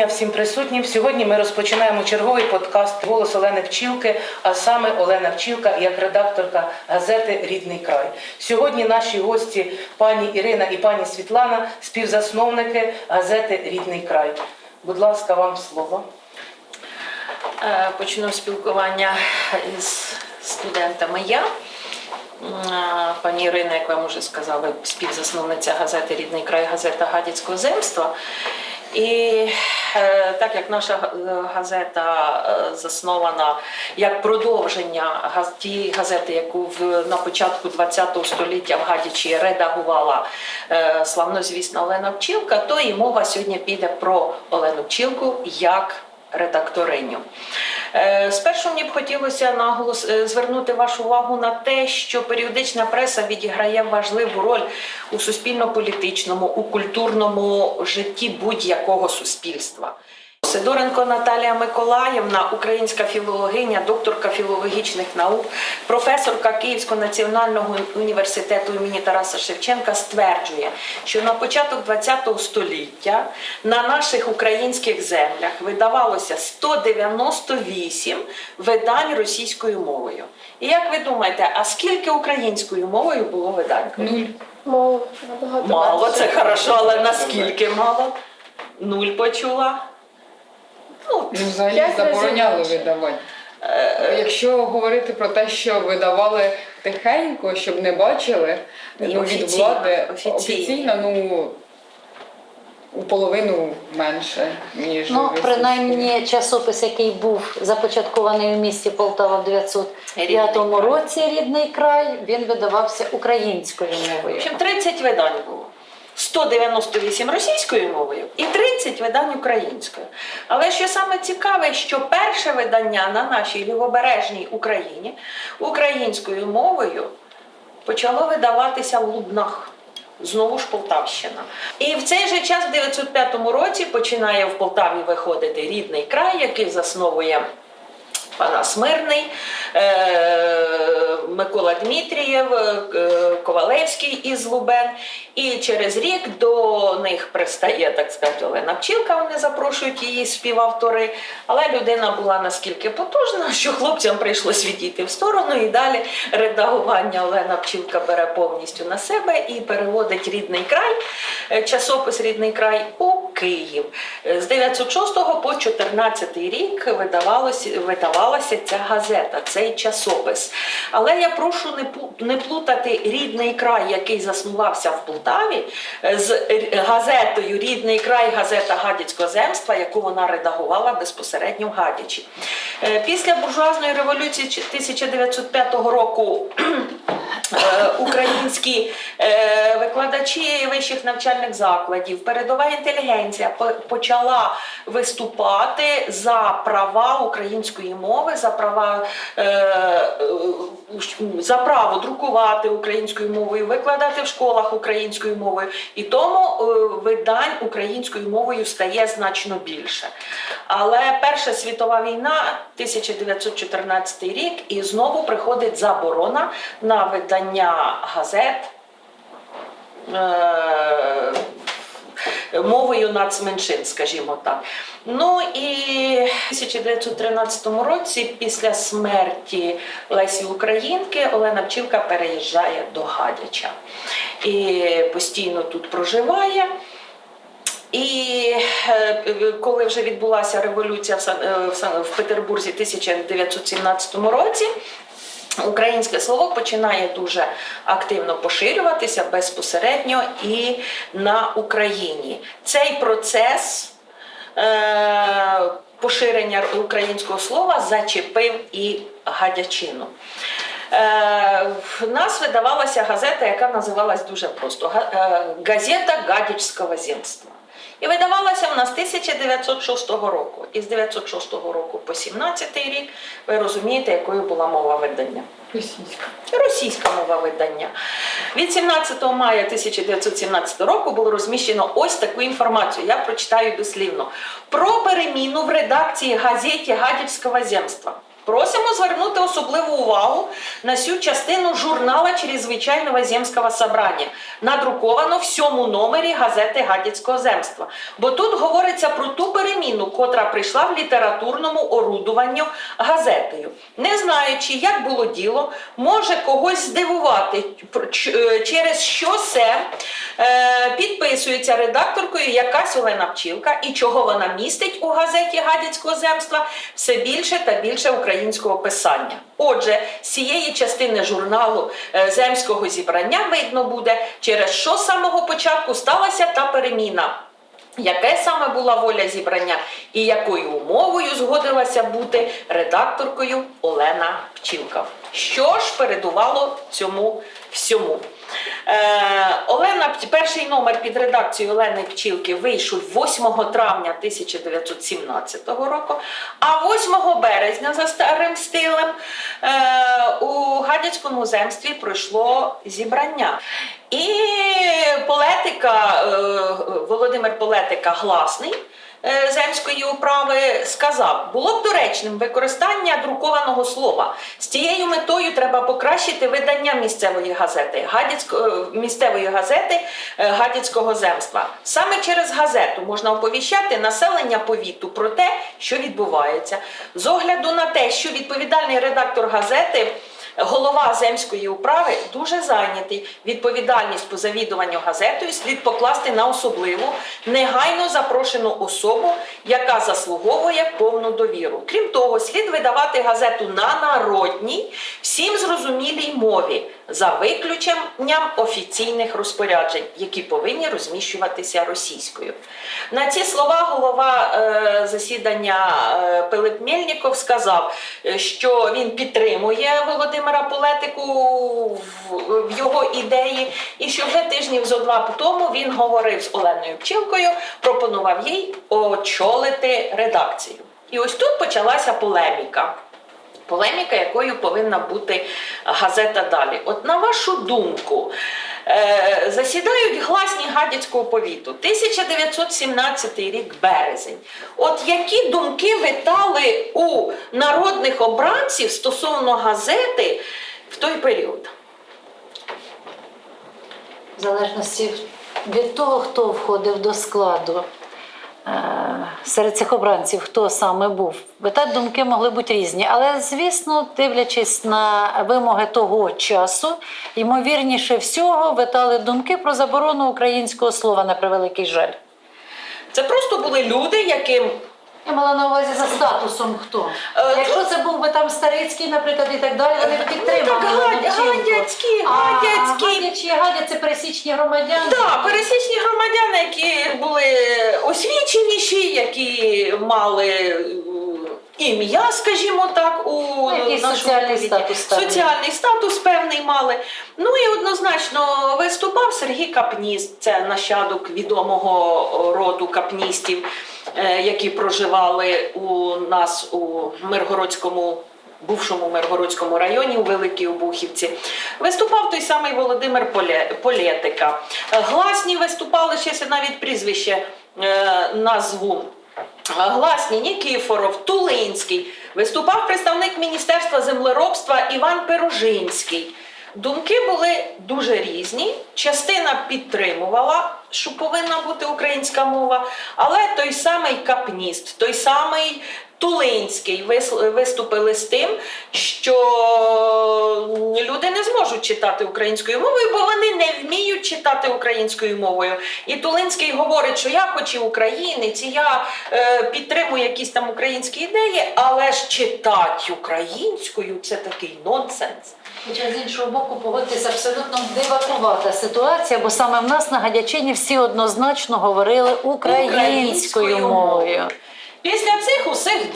Дня всім присутнім. Сьогодні ми розпочинаємо черговий подкаст Голос Олени Пчілки, а саме Олена Пчілка як редакторка газети Рідний край. Сьогодні наші гості пані Ірина і пані Світлана, співзасновники газети Рідний край. Будь ласка, вам слово. Е, Почну спілкування із студентами я. Е, Пані Ірина, як вам вже сказали, співзасновниця газети Рідний край, газета Гадяцького земства. І е, так як наша е, газета е, заснована як продовження тієї газети, яку в, на початку ХХ століття в Гадячі редагувала славнозвісна Олена Пчілка, то і мова сьогодні піде про Олену Пчілку як редакториню. Е, Спершу мені б хотілося наголос е, звернути вашу увагу на те, що періодична преса відіграє важливу роль у суспільно-політичному, у культурному житті будь-якого суспільства. Сидоренко Наталія Миколаївна, українська філологиня, докторка філологічних наук, професорка Київського національного університету імені Тараса Шевченка стверджує, що на початок ХХ століття на наших українських землях видавалося 198 видань російською мовою. І як ви думаєте, а скільки українською мовою було видань? Нуль. Мало, набагато Мало, це хорошо, але наскільки мало? Нуль почула. Ну, Ну, взагалі П'ять разів забороняли менше. видавати. Якщо говорити про те, що видавали тихенько, щоб не бачили, Ні, ну, від офіційно, влади офіційно. офіційно, ну у половину менше, ніж Ну, принаймні, часопис, який був започаткований у місті Полтава в 905 Рідний край. році, рідний край, він видавався українською В мовою. общем, 30 видань було. 198 російською мовою і 30 видань українською. Але що саме цікаве, що перше видання на нашій лівобережній Україні українською мовою почало видаватися в Лубнах. Знову ж Полтавщина. І в цей же час, в 905 році, починає в Полтаві виходити рідний край, який засновує Панас Мирний, е, Микола Дмитрієв, е, Ковалевський із Лубен. І через рік до них пристає, так сказати, Олена Пчілка, вони запрошують її співавтори. Але людина була наскільки потужна, що хлопцям прийшлось відійти в сторону, і далі редагування Олена Пчілка бере повністю на себе і переводить рідний край, е, часопис Рідний край у Київ. З 906 по 14 рік видавалося, видавалася ця газета, цей часопис. Але я прошу не плутати рідний край, який заснувався в Полтаві, е, з газетою Рідний край, газета Гадяцького земства, яку вона редагувала безпосередньо в Гадячі. Е, Після буржуазної революції чи- 1905 року українські е, викладачі вищих навчальних закладів, передова інтелігенція почала виступати за права української мови, за права е, е, за право друкувати українською мовою, викладати в школах українською мовою, і тому е, видань українською мовою стає значно більше. Але Перша світова війна, 1914 рік, і знову приходить заборона на видання газет. е, Мовою нацменшин, скажімо так. Ну і в 1913 році, після смерті Лесі Українки, Олена Пчілка переїжджає до Гадяча і постійно тут проживає. І е, коли вже відбулася революція в, е, Петербурзі в 1917 році, українське слово починає дуже активно поширюватися безпосередньо і на Україні. Цей процес е, поширення українського слова зачепив і гадячину. Е, в нас видавалася газета, яка називалась дуже просто е, Газета Гадячського земства. І видавалася в нас 1906 року. І з 1906 року по 17 рік ви розумієте, якою була мова видання. Російська. Російська мова видання. Від 17 мая 1917 року було розміщено ось таку інформацію. Я прочитаю дослівно. Про переміну в редакції газеті Гадівського земства. Просимо звернути особливу увагу на цю частину журнала Чрезвичайного земського собрання, надруковано в сьому номері газети Гадяцького земства. Бо тут говориться про ту переміну, котра прийшла в літературному орудуванню газетою. Не знаючи, як було діло, може когось здивувати, е, через що це е, підписується редакторкою якась Олена Пчілка і чого вона містить у газеті Гадяцького земства все більше та більше українського писання. Отже, з цієї частини журналу е, земського зібрання видно буде, через що з самого початку сталася та переміна. Яке саме була воля зібрання і якою умовою згодилася бути редакторкою Олена Пчілка? Що ж передувало цьому всьому? Е, Олена, перший номер під редакцією Олени Пчілки вийшов 8 травня 1917 року, а 8 березня за старим стилем е, у Гадяцькому земстві пройшло зібрання. І полетика, е, Володимир Полетика Гласний земської управи сказав, було б доречним використання друкованого слова. З цією метою треба покращити видання місцевої газети, Гадяцько- е, місцевої газети е, Гадяцького земства. Саме через газету можна оповіщати населення повіту про те, що відбувається. З огляду на те, що відповідальний редактор газети голова земської управи дуже зайнятий. Відповідальність по завідуванню газетою слід покласти на особливу, негайно запрошену особу, яка заслуговує повну довіру. Крім того, слід видавати газету на народній, всім зрозумілій мові, за виключенням офіційних розпоряджень, які повинні розміщуватися російською. На ці слова голова е, засідання е, Пилип Мельніков сказав, е, що він підтримує Володимира Полетику в, його ідеї, і що вже тижнів зо два тому він говорив з Оленою Пчілкою, пропонував їй очолити редакцію. І ось тут почалася полеміка. Полеміка, якою повинна бути газета далі. От на вашу думку, е, засідають гласні гадяцького повіту, 1917 рік березень. От які думки витали у народних обранців стосовно газети в той період? В залежності від того, хто входив до складу. Е, Серед цих обранців, хто саме був, та думки могли бути різні. Але, звісно, дивлячись на вимоги того часу, ймовірніше всього витали думки про заборону українського слова на превеликий жаль. Це просто були люди, яким Я мала на увазі за статусом хто. Е, Якщо це був би там Старицький, наприклад, і так далі, вони б підтримали. Ну, так, Гадя- Гадяцькі, А Гадяцькі. Гадячі, Гадя це пересічні громадяни. Так, пересічні громадяни, які були освіченіші, які мали е, ім'я, скажімо так, у Ну, нашому соціальний статус. Соціальний статус певний мали. Ну і однозначно виступав Сергій Капніст, це нащадок відомого роду капністів, е, які проживали у нас у Миргородському. Бувшому Миргородському районі у Великій Обухівці виступав той самий Володимир Поле- Полєтика. Е, Гласні виступали ще навіть прізвище е, назву. Гласні Нікіфоров, Тулинський. Виступав представник Міністерства землеробства Іван Пирожинський. Думки були дуже різні. Частина підтримувала, що повинна бути українська мова, але той самий Капніст, той самий Тулинський виступили з тим, що люди не зможуть читати українською мовою, бо вони не вміють читати українською мовою. І Тулинський говорить, що я хоч і українець, і я е, підтримую якісь там українські ідеї, але ж читати українською це такий нонсенс. Хоча з іншого боку, погодьтесь, абсолютно дивакувата ситуація, бо саме в нас на Гадячині всі однозначно говорили українською Українською мовою. Після цих усіх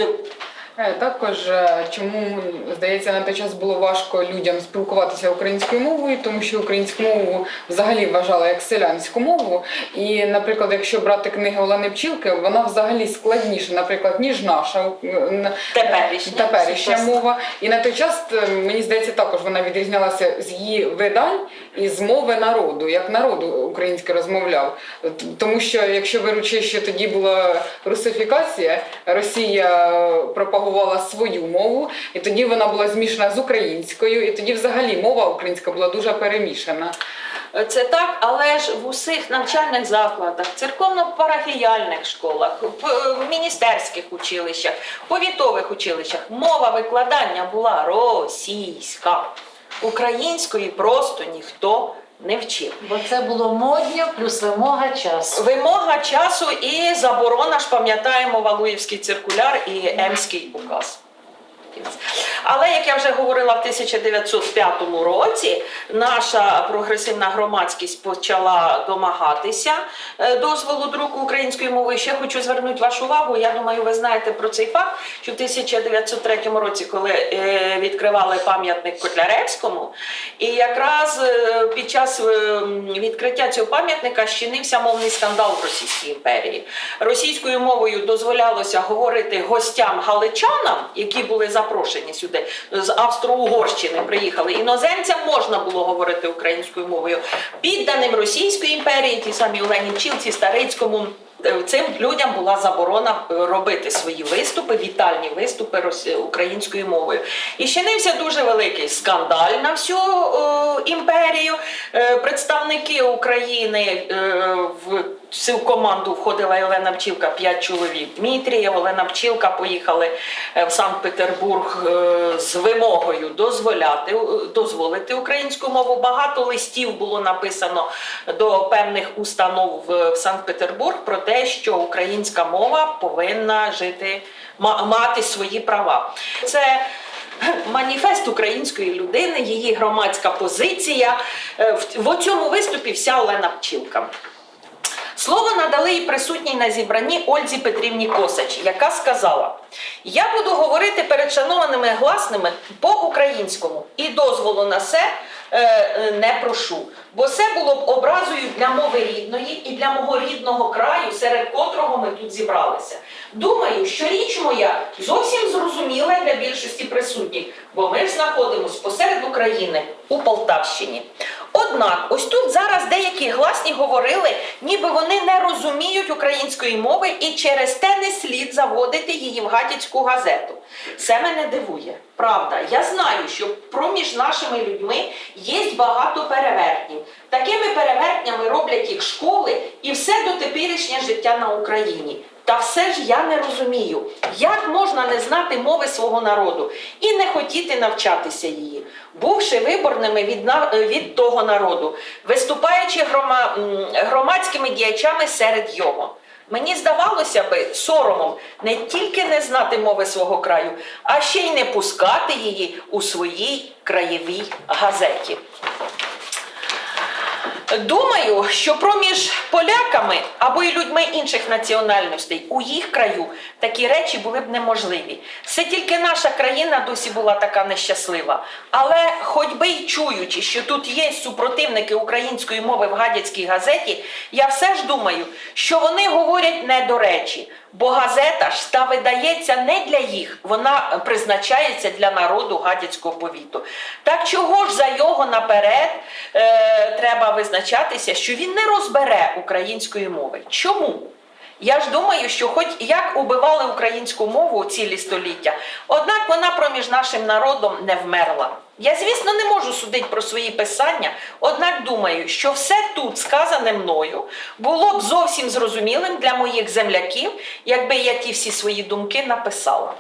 Також е, чому здається на той час було важко людям спілкуватися українською мовою, тому що українську мову взагалі вважали як селянську мову. І, наприклад, якщо брати книги Олени Пчілки, вона взагалі складніша, наприклад, ніж наша е, Теперішня. теперішня мова. І на той час е, мені здається, також вона відрізнялася з її видань і з мови народу, як народ український розмовляв. Тому що якщо беручи, що тоді була русифікація, Росія пропагувала пропагувала свою мову, і тоді вона була змішана з українською, і тоді взагалі мова українська була дуже перемішана. Це так, але ж в усіх навчальних закладах, церковно-парафіяльних школах, в міністерських училищах, повітових училищах мова викладання була російська. Української просто ніхто не вчив. Бо це було модно, плюс вимога часу. Вимога часу і заборона ж пам'ятаємо Валуївський циркуляр і Емський указ. Але як я вже говорила, в 1905 році наша прогресивна громадськість почала домагатися е, дозволу друку української мови. Ще хочу звернути вашу увагу. Я думаю, ви знаєте про цей факт, що в 1903 році, коли е, відкривали пам'ятник Котляревському, і якраз е, під час відкриття цього пам'ятника щинився мовний скандал в Російській імперії. Російською мовою дозволялося говорити гостям галичанам, які були запрошені сюди з Австро-Угорщини, приїхали. Іноземцям можна було говорити українською мовою. Підданим Російської імперії, ті самі Олені Чілці, Старицькому. Е, Цим людям була заборона е, робити свої виступи, вітальні виступи українською мовою. І щинився дуже великий скандаль на всю е, імперію. Е, представники України в цю команду входила Олена Пчілка, п'ять чоловік. Дмитрієв, Олена Пчілка поїхали в Санкт-Петербург з вимогою дозволяти дозволити українську мову. Багато листів було написано до певних установ в Санкт-Петербург про те, що українська мова повинна жити, мати свої права. Це Маніфест української людини, її громадська позиція. Е, В, цьому виступі вся Олена Пчілка. Слово надали і присутній на зібранні Ользі Петрівні Косач, яка сказала: Я буду говорити перед шанованими гласними по-українському і дозволу на це не прошу. Бо це було б образою для мови рідної і для мого рідного краю, серед котрого ми тут зібралися. Думаю, що річ моя зовсім зрозуміла для більшості присутніх, бо ми ж знаходимося посеред України у Полтавщині. Однак, ось тут зараз деякі гласні говорили, ніби вони не розуміють української мови і через те не слід заводити її в гадяцьку газету. Це мене дивує. Правда, я знаю, що проміж нашими людьми є багато перевертнів. Такими перевертнями роблять їх школи і все до теперішнє життя на Україні. Та все ж я не розумію, як можна не знати мови свого народу і не хотіти навчатися її, бувши виборними від, е, від того народу, виступаючи грома, громадськими діячами серед його. Мені здавалося би соромом не тільки не знати мови свого краю, а ще й не пускати її у своїй краєвій газеті. Думаю, що проміж поляками або й людьми інших національностей у їх краю такі речі були б неможливі. Це тільки наша країна досі була така нещаслива. Але хоч би й чуючи, що тут є супротивники української мови в гадяцькій газеті, я все ж думаю, що вони говорять не до речі. Бо газета ж та видається не для їх, вона призначається для народу гадяцького повіту. Так чого ж за його наперед е, треба визначатися, що він не розбере української мови? Чому? Я ж думаю, що хоч як убивали українську мову цілі століття, однак вона проміж нашим народом не вмерла. Я, звісно, не можу судити про свої писання, однак думаю, що все тут сказане мною було б зовсім зрозумілим для моїх земляків, якби я ті всі свої думки написала.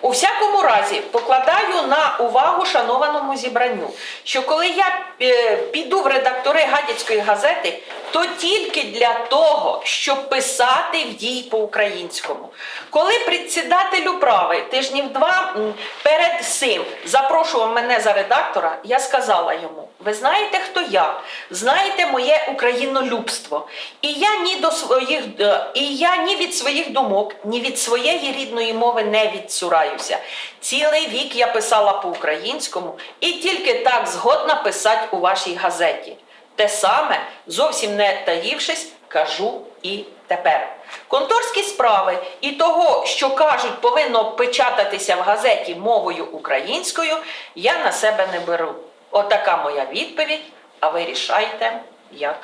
У всякому разі, покладаю на увагу шанованому зібранню, що коли я е, піду в редактори гадяцької газети, то тільки для того, щоб писати в дій по-українському. Коли председателю прави тижнів два перед цим запрошував мене за редактора, я сказала йому: ви знаєте, хто я? Знаєте моє українолюбство. І я ні до своїх е, і я ні від своїх думок, ні від своєї рідної мови не відцураюся. Цілий вік я писала по-українському і тільки так згодна писати у вашій газеті. Те саме, зовсім не таївшись, кажу і тепер. Конторські справи і того, що кажуть, повинно печататися в газеті мовою українською, я на себе не беру. Отака моя відповідь, а ви рішайте, як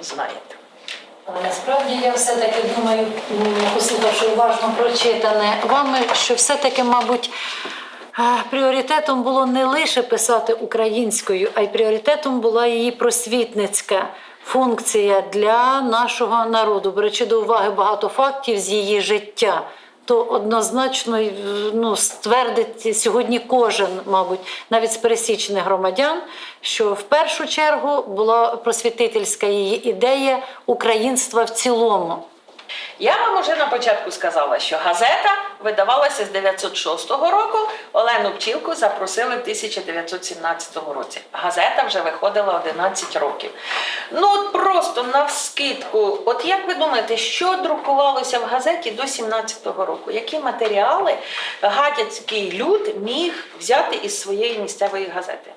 знаєте. Насправді я все-таки думаю, послухавши уважно прочитане вами, що все-таки, мабуть, пріоритетом було не лише писати українською, а й пріоритетом була її просвітницька функція для нашого народу, беручи до уваги багато фактів з її життя. То однозначно ну, ствердить сьогодні кожен, мабуть, навіть з пересічних громадян, що в першу чергу була просвітительська її ідея українства в цілому. Я вам уже на початку сказала, що газета видавалася з 906 року. Олену Пчілку запросили в 1917 році. Газета вже виходила 11 років. Ну от просто навскидку, от як ви думаєте, що друкувалося в газеті до 17-го року? Які матеріали гадяцький люд міг взяти із своєї місцевої газети?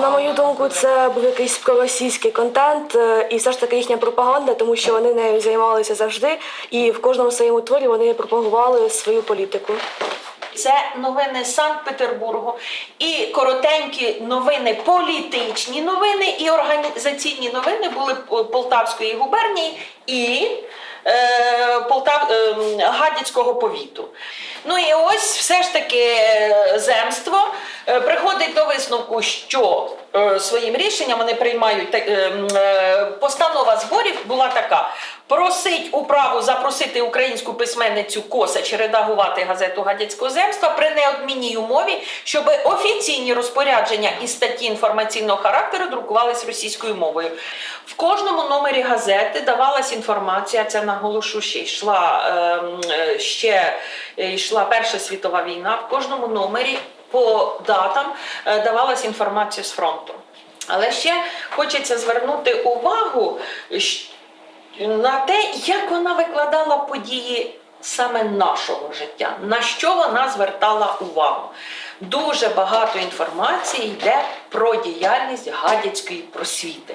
На мою думку, це був якийсь проросійський контент е, і все ж таки їхня пропаганда, тому що вони нею займалися завжди, і в кожному своєму творі вони пропагували свою політику. Це новини Санкт-Петербургу і коротенькі новини, політичні новини і організаційні новини були Полтавської губернії і е, Полтав, е, Гадяцького повіту. Ну і ось все ж таки е, земство е, приходить до висновку, що е, своїм рішенням вони приймають постанова зборів була така: просить управу запросити українську письменницю Косач редагувати газету Гадяцького земства при неодмінній умові, щоб офіційні розпорядження і статті інформаційного характеру друкувались російською мовою. В кожному номері газети давалась інформація. Це наголошу ще йшла ем, ще е, йшла Перша світова війна. В кожному номері по датам е, давалась інформація з фронту. Але ще хочеться звернути увагу на те, як вона викладала події саме нашого життя, на що вона звертала увагу. Дуже багато інформації йде про діяльність гадяцької просвіти.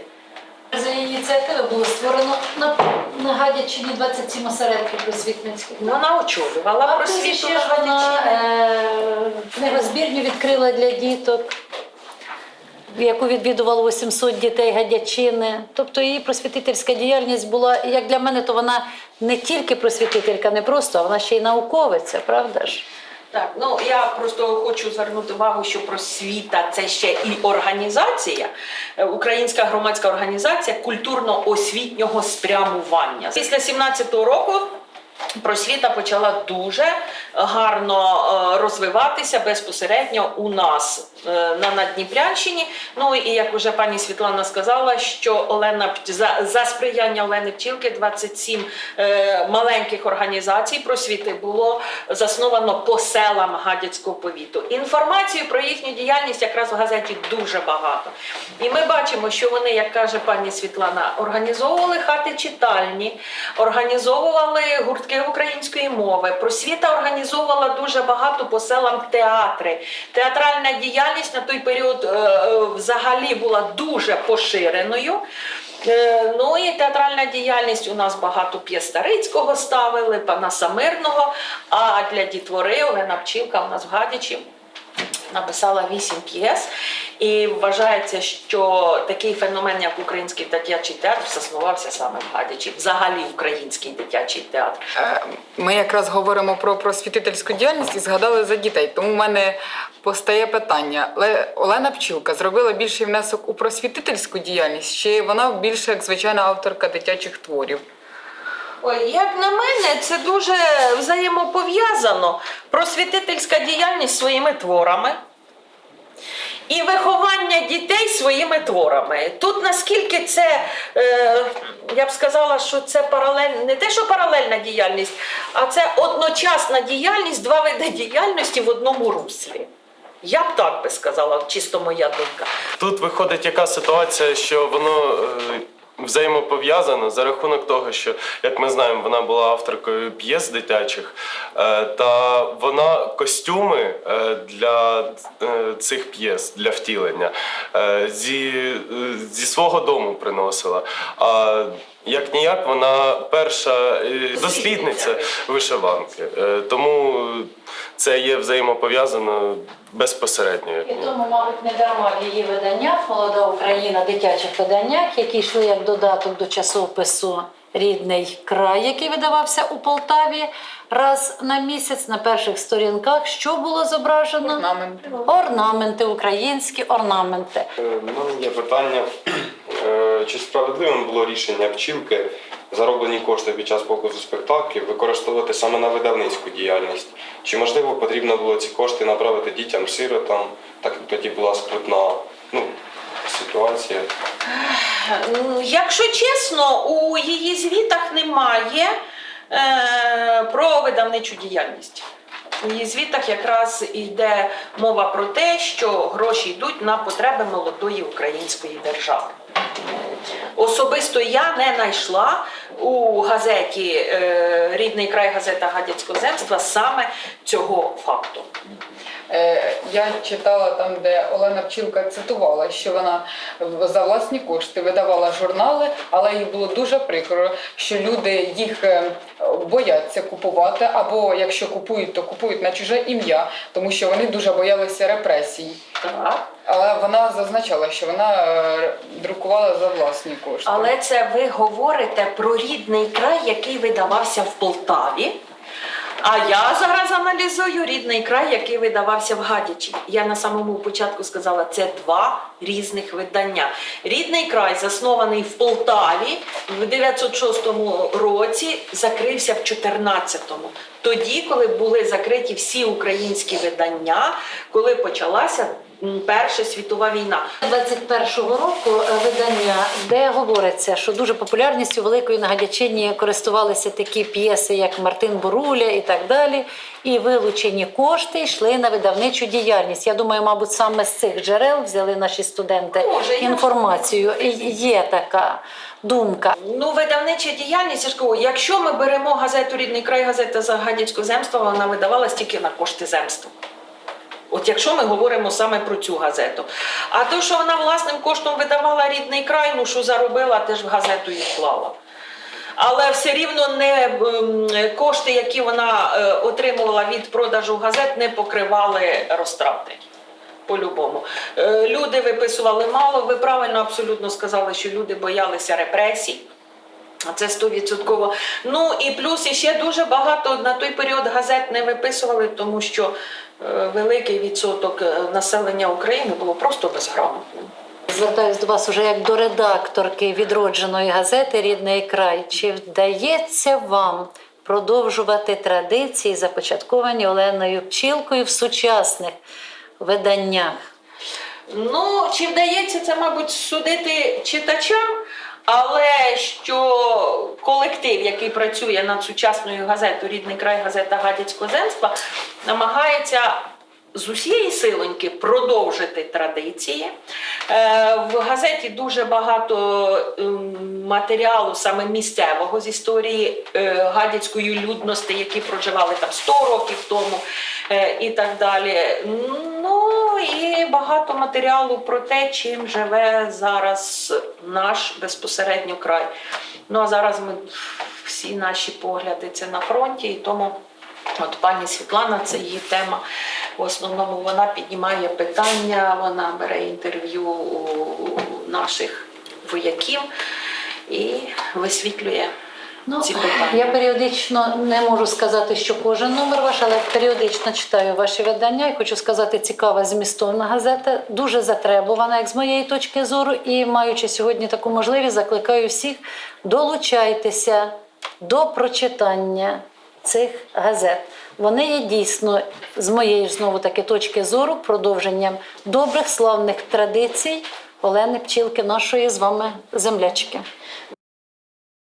За ініціативи було створено на, на Гадячині 27 осередків просвітницьких. Вона очолювала А просвіту на ж вона е, книгозбірню відкрила для діток, яку відвідувало 800 дітей Гадячини. Тобто її просвітительська діяльність була, як для мене, то вона не тільки просвітителька, не просто, а вона ще й науковиця, правда ж? Так, ну я просто хочу звернути увагу, що просвіта це ще і організація, е, українська громадська організація культурно-освітнього спрямування. Після 17-го року. Просвіта почала дуже гарно е, розвиватися безпосередньо у нас е, на Надніпрянщині. Ну і як вже пані Світлана сказала, що Олена за, за сприяння Олени Пчілки 27 е, маленьких організацій просвіти було засновано по селам Гадяцького повіту. Інформацію про їхню діяльність якраз в газеті дуже багато. І ми бачимо, що вони, як каже пані Світлана, організовували хати читальні, організовували гуртки української мови. Просвіта організовувала дуже багато по селам театри. Театральна діяльність на той період е, е, взагалі була дуже поширеною. Е, Ну і театральна діяльність у нас багато П'єстарицького ставили, пана Самирного. А для дітвори Олена Пчілка у нас в Гадячі написала вісім п'єс. І вважається, що такий феномен, як український дитячий театр, заснувався саме в Гадячі. Взагалі український дитячий театр. Е, Ми якраз говоримо про просвітительську діяльність і згадали за дітей. Тому в мене постає питання: Олена Пчілка зробила більший внесок у просвітительську діяльність, чи вона більше як звичайна авторка дитячих творів? Ой, як на мене, це дуже взаємопов'язано. Просвітительська діяльність своїми творами. І виховання дітей своїми творами. Тут наскільки це, е, я б сказала, що це паралель, не те, що паралельна діяльність, а це одночасна діяльність, два види діяльності в одному руслі. Я б так би сказала, чисто моя думка. Тут виходить яка ситуація, що воно е, взаємопов'язано за рахунок того, що, як ми знаємо, вона була авторкою п'єс дитячих, е, та вона костюми е, для е, цих п'єс, для втілення зі, зі свого дому приносила. А як ніяк, вона перша дослідниця вишиванки. Тому це є взаємопов'язано безпосередньо. І тому, мабуть, не дарма її видання Молода Україна, дитячих виданнях, які йшли як додаток до часопису Рідний край, який видавався у Полтаві раз на місяць на перших сторінках. Що було зображено? Орнаменти. Орнаменти, українські орнаменти. Е, У мене є питання, Е, чи справедливим було рішення пчілки зароблені кошти під час показу спектаклів використовувати саме на видавницьку діяльність? Чи можливо потрібно було ці кошти направити дітям-сиротам, так як тоді була скрутна ну, ситуація? Якщо чесно, у її звітах немає е, про видавничу діяльність. У її звітах якраз йде мова про те, що гроші йдуть на потреби молодої української держави. Особисто я не знайшла у газеті е, Рідний край газета Гадяцького земства саме цього факту. Е, Я читала там, де Олена Пчілка цитувала, що вона за власні кошти видавала журнали, але їй було дуже прикро, що люди їх е, бояться купувати, або якщо купують, то купують на чуже ім'я, тому що вони дуже боялися репресій. Так. Але вона зазначала, що вона друкувала за власні кошти. Але це ви говорите про рідний край, який видавався в Полтаві. А я зараз аналізую рідний край, який видавався в Гадячі. Я на самому початку сказала, це два різних видання. Рідний край, заснований в Полтаві в 906 році, закрився в 14-му. Тоді, коли були закриті всі українські видання, коли почалася Перша світова війна. 21-го року е, видання, де говориться, що дуже популярністю великої на Гадячині користувалися такі п'єси, як Мартин Боруля і так далі. І вилучені кошти йшли на видавничу діяльність. Я думаю, мабуть, саме з цих джерел взяли наші студенти Може, інформацію. Є така думка. Ну, видавнича діяльність, я ж кажу, якщо ми беремо газету Рідний край, газета Загадяцького земства, вона видавалась тільки на кошти земства. От якщо ми говоримо саме про цю газету. А то, що вона власним коштом видавала рідний край, ну що заробила, теж в газету і вклала. Але все рівно не ем, кошти, які вона е, отримувала від продажу газет, не покривали розтрати. По-любому. Е, Люди виписували мало. Ви правильно абсолютно сказали, що люди боялися репресій. Це стовідсотково. Ну і плюс іще дуже багато на той період газет не виписували, тому що е, великий відсоток е, населення України було просто безграмотним. Звертаюсь до вас уже як до редакторки відродженої газети Рідний край. Чи вдається вам продовжувати традиції, започатковані Оленою Пчілкою в сучасних виданнях? Ну, чи вдається це, мабуть, судити читачам, але що колектив, який працює над сучасною газетою Рідний край газета Гадяцького земства, намагається з усієї силоньки продовжити традиції. Е, В газеті дуже багато ем, матеріалу саме місцевого з історії е, гадяцької людності, які проживали там 100 років тому е, і так далі. Ну і багато матеріалу про те, чим живе зараз наш безпосередньо край. Ну а зараз ми всі наші погляди це на фронті, і тому от пані Світлана, це її тема. В основному вона піднімає питання, вона бере інтерв'ю у наших вояків і висвітлює Ну, ці питання. я періодично не можу сказати, що кожен номер ваш, але періодично читаю ваші видання і хочу сказати, цікава змістовна газета, дуже затребувана, як з моєї точки зору. І маючи сьогодні таку можливість, закликаю всіх долучайтеся до прочитання цих газет. Вони є дійсно, з моєї знову таки точки зору, продовженням добрих славних традицій Олени Пчілки, нашої з вами землячки.